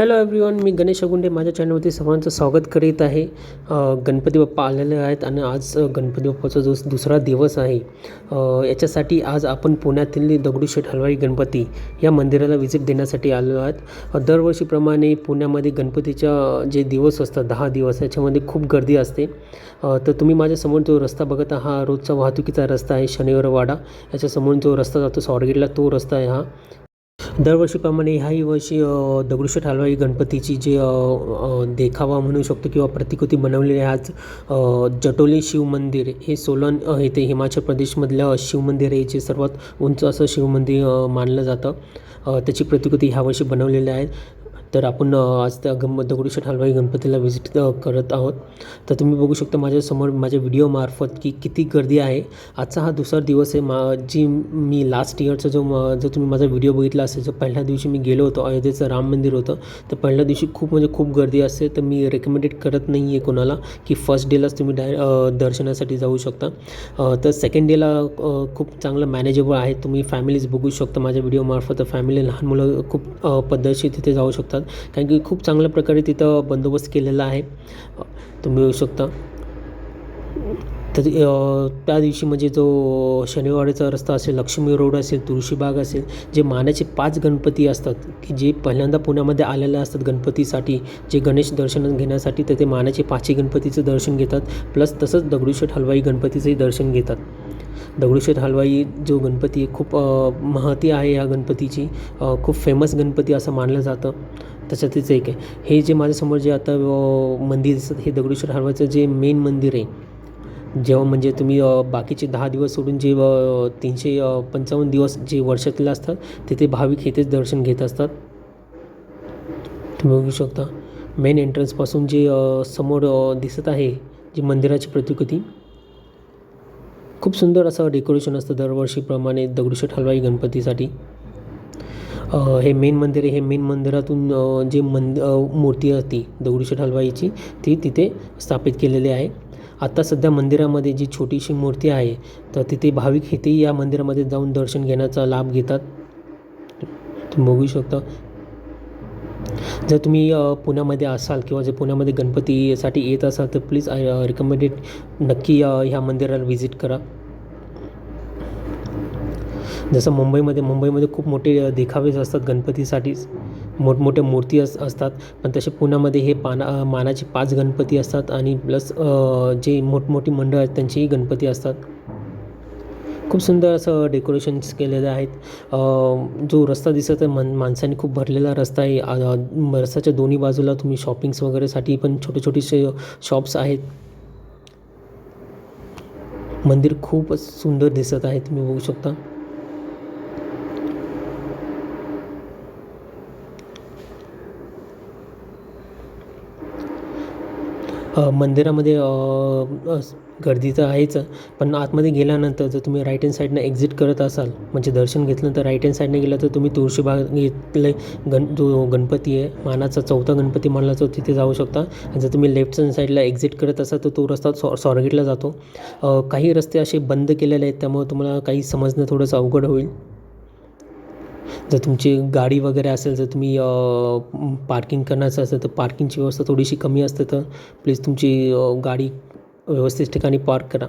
Hello everyone मी गणेश अगुंडे. माझ्या चॅनलवरती सर्वांचं स्वागत करीत आहे. गणपती बाप्पा आलेले आहेत आणि आज गणपती बाप्पाचा जो दुसरा दिवस आहे याच्यासाठी आज आपण पुण्यातील दगडूशेठ हलवाई गणपती या मंदिराला व्हिजिट देण्यासाठी आलेलो आहेत. दरवर्षीप्रमाणे पुण्यामध्ये गणपतीच्या जे दिवस असतात दहा दिवस याच्यामध्ये खूप गर्दी असते. तर तुम्ही माझ्यासमोर जो रस्ता बघत हा रोजचा वाहतुकीचा रस्ता आहे शनिवारवाडा याच्यासमोर जो रस्ता जातो स्वारगेटला तो रस्ता आहे हा. दरवर्षीप्रमाणे ह्याही वर्षी दगडूशेठ हलवाई गणपतीची जे देखावा म्हणू शकतो किंवा प्रतिकृती बनवलेली आज जटोली शिव मंदिर हे सोलन येथे हिमाचल प्रदेशमधलं शिवमंदिर आहे जे सर्वात उंच असं शिवमंदिर मानलं जातं. त्याची प्रतिकृती ह्या वर्षी बनवलेली आहे. तर आपण आज त्या गम दगडूशेठ हलवाई गणपतीला व्हिजिट करत आहोत. तर तुम्ही बघू शकता माझ्यासमोर माझ्या व्हिडिओमार्फत की किती गर्दी आहे. आजचा हा दुसरा दिवस आहे. मा जी मी लास्ट इयरचा जो म- जर तुम्ही माझा व्हिडिओ बघितला असेल जो पहिल्या दिवशी मी गेलो होतो अयोध्येचं राम मंदिर होतं तर पहिल्या दिवशी खूप म्हणजे खूप गर्दी असते. तर मी रेकमेंडेड करत नाही आहे कोणाला की फर्स्ट डेलाच तुम्ही डाय दर्शनासाठी जाऊ शकता. तर सेकंड डेला खूप चांगलं मॅनेजेबल आहे. तुम्ही फॅमिलीज बघू शकता माझ्या व्हिडिओमार्फत फॅमिली लहान मुलं खूप पद्धतशीर तिथे जाऊ शकतात. कारण की खूप चांगल्या प्रकारे तिथं बंदोबस्त केलेला आहे. तुम्ही येऊ शकता. तर त्या दिवशी म्हणजे जो शनिवारीचा रस्ता असेल लक्ष्मी रोड असेल तुळशीबाग असेल जे मानाचे पाच गणपती असतात की जे पहिल्यांदा पुण्यामध्ये आलेले असतात गणपतीसाठी जे गणेश दर्शन घेण्यासाठी तर ते मानाचे पाचही गणपतीचं दर्शन घेतात. प्लस तसंच दगडूशेठ हलवाई गणपतीचंही दर्शन घेतात. दगडूशेठ हलवाई जो गणपती आहे खूप महती आहे या गणपतीची. खूप फेमस गणपती असं मानलं जातं. त्याच्यातच एक आहे. हे जे माझ्यासमोर जे आता मंदिर दिसत हे दगडूशेठ हलवाईचं जे मेन मंदिर आहे जेव्हा म्हणजे तुम्ही बाकीचे दहा दिवस सोडून जे तीनशे पंचावन्न दिवस जे वर्षातले असतात तिथे भाविक येथेच दर्शन घेत असतात. तुम्ही बघू शकता. मेन एंट्रन्सपासून जे समोर दिसत आहे जी मंदिराची प्रतिकृती खूप सुंदर असं डेकोरेशन असतं दरवर्षीप्रमाणे दगडूशेठ हलवाई गणपतीसाठी. हे मेन मंदिर आहे. हे मेन मंदिरातून जे मंद मूर्ती असती दगडूशेठ हलवाईची ती तिथे स्थापित केलेली आहे. आत्ता सध्या मंदिरामध्ये जी छोटीशी मूर्ती आहे तर तिथे भाविक इथेही या मंदिरामध्ये जाऊन दर्शन घेण्याचा लाभ घेतात. तुम्ही बघू शकता जर तुम्ही पुण्यामध्ये असाल किंवा जर पुण्यामध्ये गणपतीसाठी येत असाल तर प्लीज आय रिकमेंडेड नक्की ह्या मंदिराला व्हिजिट करा. जसं मुंबईमध्ये मुंबईमध्ये खूप मोठे देखावेच असतात गणपतीसाठीच मोठमोठ्या मूर्ती अस असतात. पण तसे पुण्यामध्ये हे पाना मानाचे पाच गणपती असतात आणि प्लस जे मोठमोठी मंडळ आहेत त्यांचेही गणपती असतात. खूप सुंदर असं डेकोरेशन्स केलेले आहेत. जो रस्ता दिसत आहे मन माणसांनी खूप भरलेला रस्ता आहे. रस्त्याच्या दोन्ही बाजूला तुम्ही शॉपिंग्स वगैरेसाठी पण छोटे छोटेसे शॉप्स आहेत. मंदिर खूपच सुंदर दिसत आहे तुम्ही बघू शकता. मंदिरामध्ये गर्दी तर आहेच पण आतमध्ये गेल्यानंतर जर तुम्ही राईट हँड साईडनं एक्झिट करत असाल म्हणजे दर्शन घेतलं तर राईट हँड साईडने गेलं तर तुम्ही तुळशीबाग इथले गण जो गणपती आहे मानाचा चौथा गणपती मानला जातो तिथे जाऊ शकता. आणि जर तुम्ही लेफ्ट हँड साईडला एक्झिट करत असाल तर तो रस्ता सॉ स्वारगेटला जातो. काही रस्ते असे बंद केलेले आहेत त्यामुळे तुम्हाला काही समजणं थोडंसं अवघड होईल. जर तुमची गाडी वगैरे असेल जर तुम्ही पार्किंग करण्याचं असेल तर पार्किंगची व्यवस्था थोडीशी कमी असते तर प्लीज तुमची गाडी व्यवस्थित ठिकाणी पार्क करा.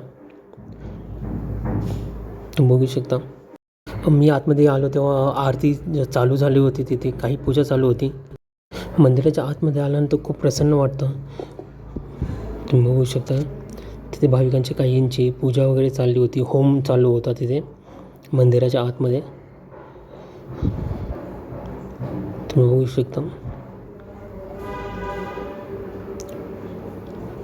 बघू शकता. मी आतमध्ये आलो तेव्हा आरती चालू झाली होती तिथे काही पूजा चालू होती. मंदिराच्या आतमध्ये आल्यानंतर खूप प्रसन्न वाटतं. तुम्ही बघू शकता तिथे भाविकांची काहींची पूजा वगैरे चालली होती होम चालू होता तिथे मंदिराच्या आतमध्ये. तुम्ही बघू शकता.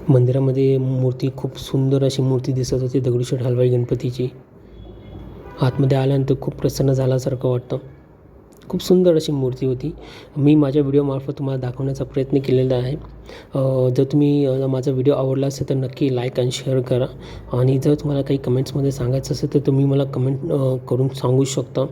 मंदिरामध्ये मूर्ती खूप सुंदर अशी मूर्ती दिसत होती दगडूशेठ हलवाई गणपतीची. आतमध्ये आल्यानंतर खूप प्रसन्न झाल्यासारखं वाटतं. खूप सुंदर अशी मूर्ती होती. मी माझ्या व्हिडिओमार्फत तुम्हाला दाखवण्याचा प्रयत्न केलेला आहे. जर तुम्ही माझा व्हिडिओ आवडला असेल तर नक्की लाईक आणि शेअर करा. आणि जर तुम्हाला काही कमेंट्समध्ये सांगायचं असेल तर तुम्ही मला कमेंट करून सांगू शकता.